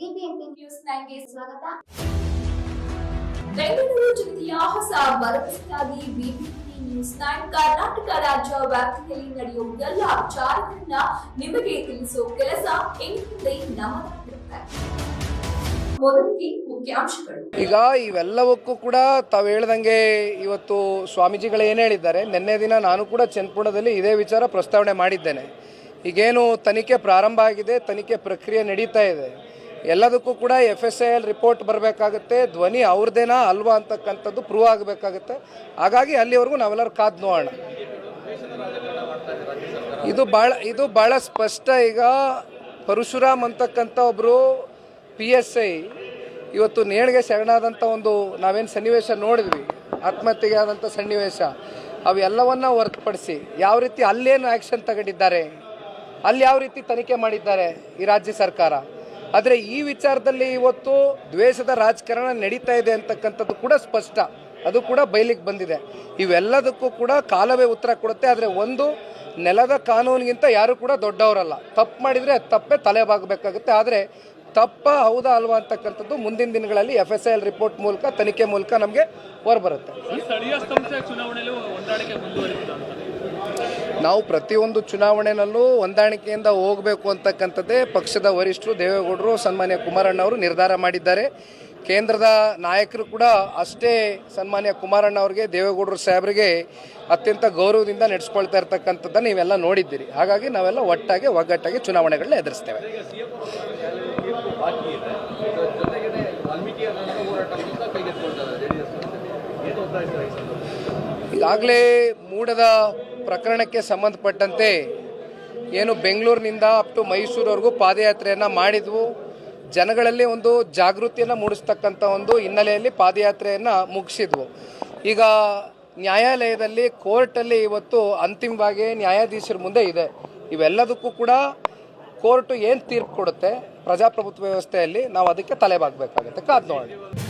BBMP news ನೈನ್ಗೆ ಸ್ವಾಗತ. ಬೆಂಗಳೂರು ಜಿಲ್ಲೆಯ ಹೊಸ ಭರವಸೆಯಾಗಿ ಬಿಬಿಎಂಪಿ ನ್ಯೂಸ್ ನೈನ್ ಕರ್ನಾಟಕ ರಾಜ್ಯ ವ್ಯಾಪ್ತಿಯಲ್ಲಿ ನಡೆಯುವ ಎಲ್ಲ ವಿಚಾರಗಳನ್ನ ನಿಮಗೆ ತಿಳಿಸುವ ಕೆಲಸ ಇನ್ಮುಂದೆ ನಮ್ಮದಾಗಿರುತ್ತೆ ಈಗ ಇವೆಲ್ಲವಕ್ಕೂ ಕೂಡ ತಾವು ಹೇಳ್ದಂಗೆ ಇವತ್ತು ಸ್ವಾಮೀಜಿಗಳು ಏನು ಹೇಳಿದ್ದಾರೆ ನಿನ್ನೆ ದಿನ ನಾನು ಕೂಡ ಚನ್ನಪುಣದಲ್ಲಿ ಇದೇ ವಿಚಾರ ಪ್ರಸ್ತಾವನೆ ಮಾಡಿದ್ದೇನೆ. ಈಗೇನು ತನಿಖೆ ಪ್ರಾರಂಭ ಆಗಿದೆ ತನಿಖೆ ಪ್ರಕ್ರಿಯೆ ನಡೀತಾ ಇದೆ. ಎಲ್ಲದಕ್ಕೂ ಕೂಡ F S I L report ಬರಬೇಕಾಗುತ್ತೆ. ಧ್ವನಿ ಅವ್ರದ್ದೇನಾ ಅಲ್ವಾ ಅಂತಕ್ಕಂಥದ್ದು ಪ್ರೂವ್ ಆಗಬೇಕಾಗುತ್ತೆ. ಹಾಗಾಗಿ ಅಲ್ಲಿವರೆಗೂ ನಾವೆಲ್ಲರೂ ಕಾದು ನೋಡೋಣ. ಇದು ಭಾಳ ಇದು ಭಾಳ ಸ್ಪಷ್ಟ ಈಗ. ಪರಶುರಾಮ್ ಅಂತಕ್ಕಂಥ ಒಬ್ಬರು ಪಿ ಎಸ್ ಐ ಇವತ್ತು ನೇಣಿಗೆ ಶರಣಾದಂಥ ಒಂದು ನಾವೇನು ಸನ್ನಿವೇಶ ನೋಡಿದ್ವಿ, ಆತ್ಮಹತ್ಯೆಗೆ ಆದಂಥ ಸನ್ನಿವೇಶ, ಅವೆಲ್ಲವನ್ನ ಹೊರತುಪಡಿಸಿ ಯಾವ ರೀತಿ ಅಲ್ಲೇನು ಆ್ಯಕ್ಷನ್ ತಗೊಂಡಿದ್ದಾರೆ, ಅಲ್ಲಿ ಯಾವ ರೀತಿ ತನಿಖೆ ಮಾಡಿದ್ದಾರೆ ಈ ರಾಜ್ಯ ಸರ್ಕಾರ? ಆದರೆ ಈ ವಿಚಾರದಲ್ಲಿ ಇವತ್ತು ದ್ವೇಷದ ರಾಜಕಾರಣ ನಡೀತಾ ಇದೆ ಅಂತಕ್ಕಂಥದ್ದು ಕೂಡ ಸ್ಪಷ್ಟ. ಅದು ಕೂಡ ಬಯಲಿಗೆ ಬಂದಿದೆ. ಇವೆಲ್ಲದಕ್ಕೂ ಕೂಡ ಕಾಲವೇ ಉತ್ತರ ಕೊಡುತ್ತೆ. ಆದರೆ ಒಂದು, ನೆಲದ ಕಾನೂನಿಗಿಂತ ಯಾರು ಕೂಡ ದೊಡ್ಡವರಲ್ಲ. ತಪ್ಪು ಮಾಡಿದರೆ ತಪ್ಪೇ ತಲೆ ಬಾಗಬೇಕಾಗುತ್ತೆ ಆದರೆ ತಪ್ಪ ಹೌದಾ ಅಲ್ವಾ ಅಂತಕ್ಕಂಥದ್ದು ಮುಂದಿನ ದಿನಗಳಲ್ಲಿ F S I L report ಮೂಲಕ, ತನಿಖೆ ಮೂಲಕ ನಮಗೆ ಹೊರಬರುತ್ತೆ. ನಾವು ಪ್ರತಿಯೊಂದು ಚುನಾವಣೆಯಲ್ಲೂ ಹೊಂದಾಣಿಕೆಯಿಂದ ಹೋಗಬೇಕು ಅಂತಕ್ಕಂಥದ್ದೇ ಪಕ್ಷದ ವರಿಷ್ಠರು ದೇವೇಗೌಡರು, ಸನ್ಮಾನ್ಯ ಕುಮಾರಣ್ಣ ಅವರು ನಿರ್ಧಾರ ಮಾಡಿದ್ದಾರೆ. ಕೇಂದ್ರದ ನಾಯಕರು ಕೂಡ ಅಷ್ಟೇ ಸನ್ಮಾನ್ಯ ಕುಮಾರಣ್ಣ ಅವರಿಗೆ ದೇವೇಗೌಡರು ಸಾಹೇಬರಿಗೆ ಅತ್ಯಂತ ಗೌರವದಿಂದ ನಡೆಸ್ಕೊಳ್ತಾ ಇರ್ತಕ್ಕಂಥದ್ದನ್ನು ನೀವೆಲ್ಲ ನೋಡಿದ್ದೀರಿ. ಹಾಗಾಗಿ ನಾವೆಲ್ಲ ಒಟ್ಟಾಗಿ, ಒಗ್ಗಟ್ಟಾಗಿ ಚುನಾವಣೆಗಳನ್ನ ಎದುರಿಸ್ತೇವೆ. ಈಗಾಗಲೇ ಮೂಡದ ಪ್ರಕರಣಕ್ಕೆ ಸಂಬಂಧಪಟ್ಟಂತೆ ಏನು ಬೆಂಗಳೂರಿನಿಂದ ಅಪ್ ಟು ಮೈಸೂರವರೆಗೂ ಪಾದಯಾತ್ರೆಯನ್ನು ಮಾಡಿದ್ವು. ಜನಗಳಲ್ಲಿ ಒಂದು ಜಾಗೃತಿಯನ್ನು ಮೂಡಿಸ್ತಕ್ಕಂಥ ಒಂದು ಹಿನ್ನೆಲೆಯಲ್ಲಿ ಪಾದಯಾತ್ರೆಯನ್ನು ಮುಗಿಸಿದ್ವು. ಈಗ ನ್ಯಾಯಾಲಯದಲ್ಲಿ ಕೋರ್ಟಲ್ಲಿ ಇವತ್ತು ಅಂತಿಮವಾಗಿ ನ್ಯಾಯಾಧೀಶರ ಮುಂದೆ ಇದೆ. ಇವೆಲ್ಲದಕ್ಕೂ ಕೂಡ ಕೋರ್ಟು ಏನು ತೀರ್ಪು ಕೊಡುತ್ತೆ? ಪ್ರಜಾಪ್ರಭುತ್ವ ವ್ಯವಸ್ಥೆಯಲ್ಲಿ ನಾವು ಅದಕ್ಕೆ ತಲೆಬಾಗಬೇಕಾಗುತ್ತೆ. ಕಾದು ನೋಡೋಣ.